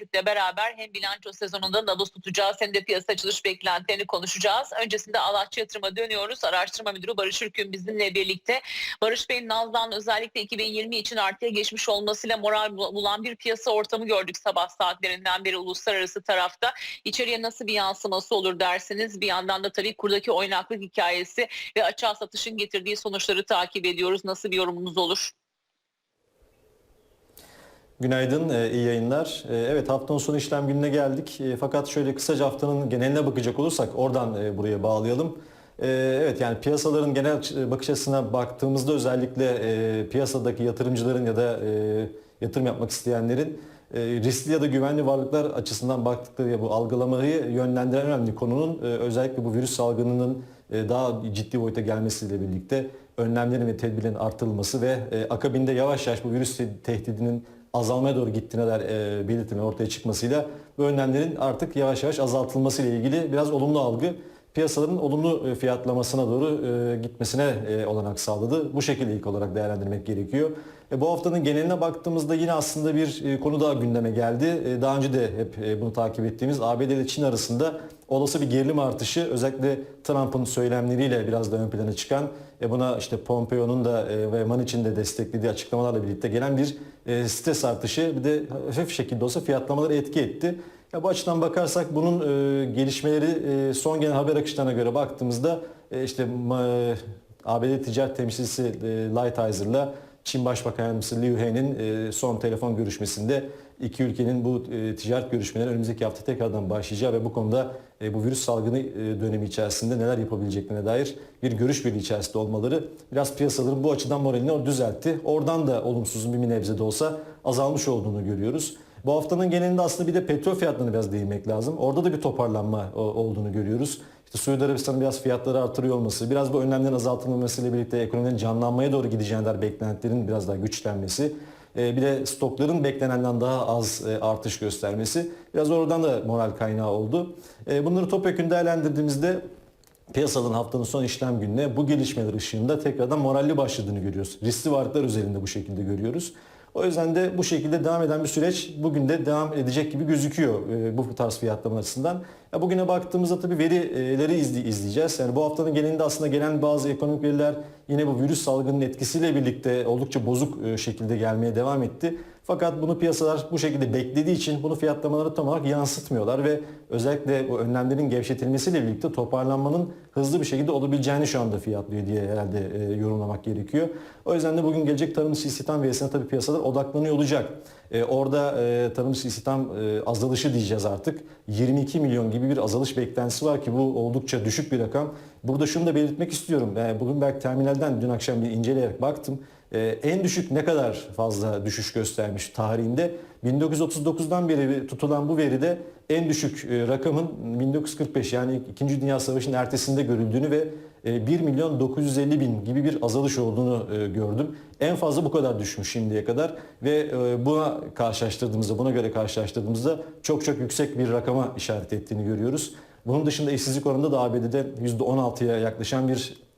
Selçuk'la beraber hem bilanço sezonunda nabız tutacağız hem de piyasa açılış beklentilerini konuşacağız. Öncesinde Alatçı Yatırım'a dönüyoruz. Araştırma Müdürü Barış Ürkün bizimle birlikte. Barış Bey'in Naz'dan özellikle 2020 için artıya geçmiş olmasıyla moral bulan bir piyasa ortamı gördük sabah saatlerinden beri uluslararası tarafta. İçeriye nasıl bir yansıması olur dersiniz. Bir yandan da tabii kurdaki oynaklık hikayesi ve açığa satışın getirdiği sonuçları takip ediyoruz. Nasıl bir yorumunuz olur? Günaydın, e, iyi yayınlar. E, Evet haftanın sonu işlem gününe geldik. E, Fakat şöyle kısaca haftanın geneline bakacak olursak oradan buraya bağlayalım. Evet yani piyasaların genel bakış açısına baktığımızda özellikle piyasadaki yatırımcıların ya da yatırım yapmak isteyenlerin riskli ya da güvenli varlıklar açısından baktıkları bu algılamayı yönlendiren önemli konunun özellikle bu virüs salgınının daha ciddi boyuta gelmesiyle birlikte önlemlerin ve tedbirlerin artırılması ve akabinde yavaş yavaş bu virüs te- tehdidinin azalmaya doğru gittiğine dair e, belirtimin ortaya çıkmasıyla bu önlemlerin artık yavaş yavaş azaltılması ile ilgili biraz olumlu algı piyasaların olumlu e, fiyatlamasına doğru e, gitmesine e, olanak sağladı. Bu şekilde ilk olarak değerlendirmek gerekiyor. E, bu haftanın geneline baktığımızda yine aslında bir konu daha gündeme geldi. Daha önce de hep bunu takip ettiğimiz ABD ile Çin arasında olası bir gerilim artışı özellikle Trump'ın söylemleriyle biraz da ön plana çıkan e, buna işte Pompeo'nun da e, ve Manic'in de desteklediği açıklamalarla birlikte gelen bir stres artışı bir de hafif şekilde olsa fiyatlamaları etki etti. Ya bu açıdan bakarsak bunun e, gelişmeleri e, son gelen haber akışlarına göre baktığımızda e, işte ma- ABD ticaret temsilcisi e, Lighthizer Çin Başbakan Yardımcısı Liu He'nin e, son telefon görüşmesinde iki ülkenin bu e, ticaret görüşmeleri önümüzdeki hafta tekrardan başlayacağı ve bu konuda e, bu virüs salgını e, dönemi içerisinde neler yapabileceklerine dair bir görüş birliği içerisinde olmaları biraz piyasaların bu açıdan moralini düzeltti. Oradan da olumsuzun bir nebze de olsa azalmış olduğunu görüyoruz. Bu haftanın genelinde aslında bir de petrol fiyatlarına biraz değinmek lazım. Orada da bir toparlanma olduğunu görüyoruz. İşte Suudi Arabistan'ın biraz fiyatları artırıyor olması, biraz bu önlemlerin azaltılmamasıyla birlikte ekonominin canlanmaya doğru gideceğine dair beklentilerin biraz daha güçlenmesi, e, bir de stokların beklenenden daha az e, artış göstermesi biraz oradan da moral kaynağı oldu. E, Bunları topyekun değerlendirdiğimizde piyasaların haftanın son işlem gününe bu gelişmeler ışığında tekrardan moralli başladığını görüyoruz. Riskli varlıklar üzerinde bu şekilde görüyoruz. O yüzden de bu şekilde devam eden bir süreç bugün de devam edecek gibi gözüküyor e, bu tarz fiyatlama açısından. Ya bugüne baktığımızda tabii verileri izley- izleyeceğiz. Yani bu haftanın genelinde aslında gelen bazı ekonomik veriler yine bu virüs salgının etkisiyle birlikte oldukça bozuk e, şekilde gelmeye devam etti. Fakat bunu piyasalar bu şekilde beklediği için bunu fiyatlamaları tam olarak yansıtmıyorlar ve özellikle bu önlemlerin gevşetilmesiyle birlikte toparlanmanın hızlı bir şekilde olabileceğini şu anda fiyatlıyor diye herhalde e, yorumlamak gerekiyor. O yüzden de bugün gelecek tarım istihdam verisine tabii piyasalar odaklanıyor olacak. E, orada e, tarım istihdam e, azalışı diyeceğiz artık. 22 milyon gibi bir azalış beklentisi var ki bu oldukça düşük bir rakam. Burada şunu da belirtmek istiyorum. Yani bugün belki terminalden dün akşam bir inceleyerek baktım. Ee, en düşük ne kadar fazla düşüş göstermiş tarihinde? 1939'dan beri tutulan bu veride en düşük e, rakamın 1945 yani 2. Dünya Savaşı'nın ertesinde görüldüğünü ve e, 1 milyon 950 bin gibi bir azalış olduğunu e, gördüm. En fazla bu kadar düşmüş şimdiye kadar ve e, buna karşılaştırdığımızda, buna göre karşılaştırdığımızda çok çok yüksek bir rakama işaret ettiğini görüyoruz. Bunun dışında işsizlik oranında da ABD'de %16'ya yaklaşan bir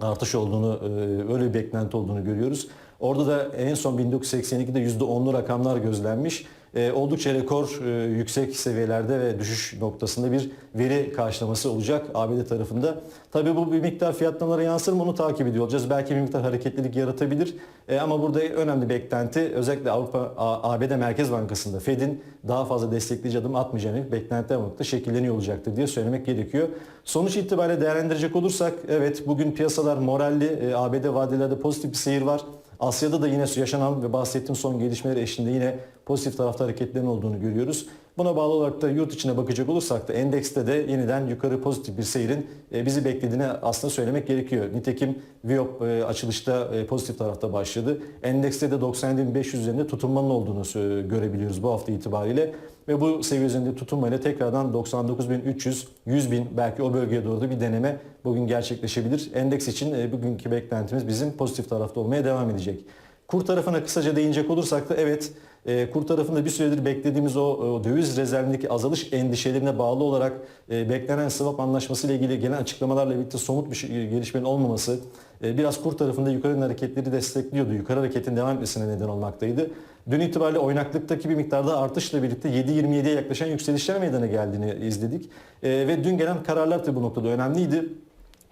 artış olduğunu, e, öyle bir beklenti olduğunu görüyoruz. Orada da en son 1982'de %10'lu rakamlar gözlenmiş. E, Oldukça rekor e, yüksek seviyelerde ve düşüş noktasında bir veri karşılaması olacak ABD tarafında. Tabii bu bir miktar fiyatlamalara yansır mı onu takip ediyor olacağız. Belki bir miktar hareketlilik yaratabilir. E, Ama burada önemli beklenti özellikle Avrupa ABD Merkez Bankası'nda Fed'in daha fazla destekleyici adım atmayacağını bir beklenti nokta şekilleniyor olacaktır diye söylemek gerekiyor. Sonuç itibariyle değerlendirecek olursak evet bugün piyasalar moralli, e, ABD vadelerde pozitif bir seyir var. Asya'da da yine yaşanan ve bahsettiğim son gelişmeler eşliğinde yine pozitif tarafta hareketlerin olduğunu görüyoruz. Buna bağlı olarak da yurt içine bakacak olursak da endekste de yeniden yukarı pozitif bir seyrin e, bizi beklediğini aslında söylemek gerekiyor. Nitekim Viop e, açılışta e, pozitif tarafta başladı. Endekste de 97.500 üzerinde tutunmanın olduğunu görebiliyoruz bu hafta itibariyle. Ve bu seviye üzerinde tutunmayla tekrardan 99.300, 100.000 belki o bölgeye doğru da bir deneme bugün gerçekleşebilir. Endeks için bugünkü beklentimiz bizim pozitif tarafta olmaya devam edecek. Kur tarafına kısaca değinecek olursak da evet E, kur tarafında bir süredir beklediğimiz o, o döviz rezervindeki azalış endişelerine bağlı olarak e, beklenen swap anlaşması ile ilgili gelen açıklamalarla birlikte somut bir şey, gelişmenin olmaması e, biraz kur tarafında yukarı yönlü hareketleri destekliyordu. Yukarı hareketin devam etmesine neden olmaktaydı. Dün itibariyle oynaklıktaki bir miktarda artışla birlikte 7.27'ye yaklaşan yükselişler meydana geldiğini izledik. E, ve dün gelen kararlar tabii bu noktada önemliydi.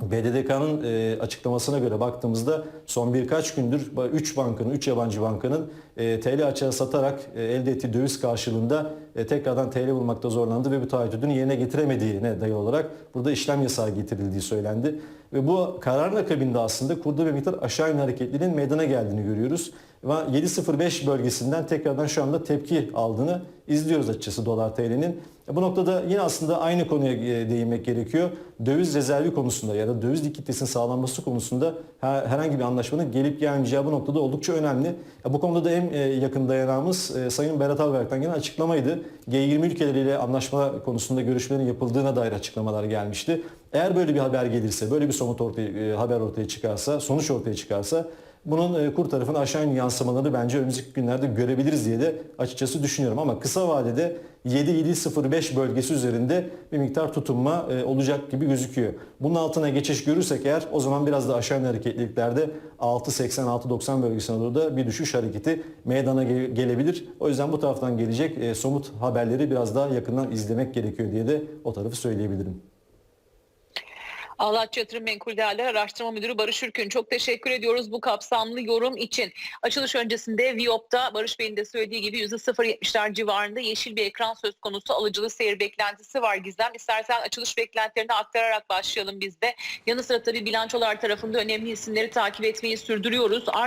BDDK'nın e, açıklamasına göre baktığımızda son birkaç gündür 3 bankanın, 3 yabancı bankanın e, TL açığa satarak e, elde ettiği döviz karşılığında e, tekrardan TL bulmakta zorlandı ve bu taahhüdünü yerine getiremediğine dayalı olarak burada işlem yasağı getirildiği söylendi. Ve bu kararın akabinde aslında kurda bir miktar aşağı yönlü hareketlerin meydana geldiğini görüyoruz. Ve 7.05 bölgesinden tekrardan şu anda tepki aldığını izliyoruz açıkçası dolar TL'nin. Bu noktada yine aslında aynı konuya e, değinmek gerekiyor. Döviz rezervi konusunda ya da döviz likiditesinin sağlanması konusunda her- herhangi bir anlaşmanın gelip gelmeyeceği bu noktada oldukça önemli. Ya Bu konuda da en e, yakın dayanağımız e, Sayın Berat Albayrak'tan gelen açıklamaydı. G20 ülkeleriyle anlaşma konusunda görüşmelerin yapıldığına dair açıklamalar gelmişti. Eğer böyle bir haber gelirse, böyle bir somut ortaya, e, haber ortaya çıkarsa, sonuç ortaya çıkarsa bunun e, kur tarafına aşağı yönlü yansımalarını bence önümüzdeki günlerde görebiliriz diye de açıkçası düşünüyorum. Ama kısa vadede 7.705 bölgesi üzerinde bir miktar tutunma e, olacak gibi gözüküyor. Bunun altına geçiş görürsek eğer o zaman biraz da aşağı yönlü hareketliliklerde 6.80-6.90 bölgesine doğru da bir düşüş hareketi meydana ge- gelebilir. O yüzden bu taraftan gelecek e, somut haberleri biraz daha yakından izlemek gerekiyor diye de o tarafı söyleyebilirim. Ağlatçı Yatırım Menkul Değerler Araştırma Müdürü Barış Ürkün çok teşekkür ediyoruz bu kapsamlı yorum için. Açılış öncesinde Viyop'ta Barış Bey'in de söylediği gibi %0.70'ler civarında yeşil bir ekran söz konusu alıcılı seyir beklentisi var Gizem. İstersen açılış beklentilerini aktararak başlayalım biz de. Yanı sıra tabii bilançolar tarafında önemli isimleri takip etmeyi sürdürüyoruz. Arçelik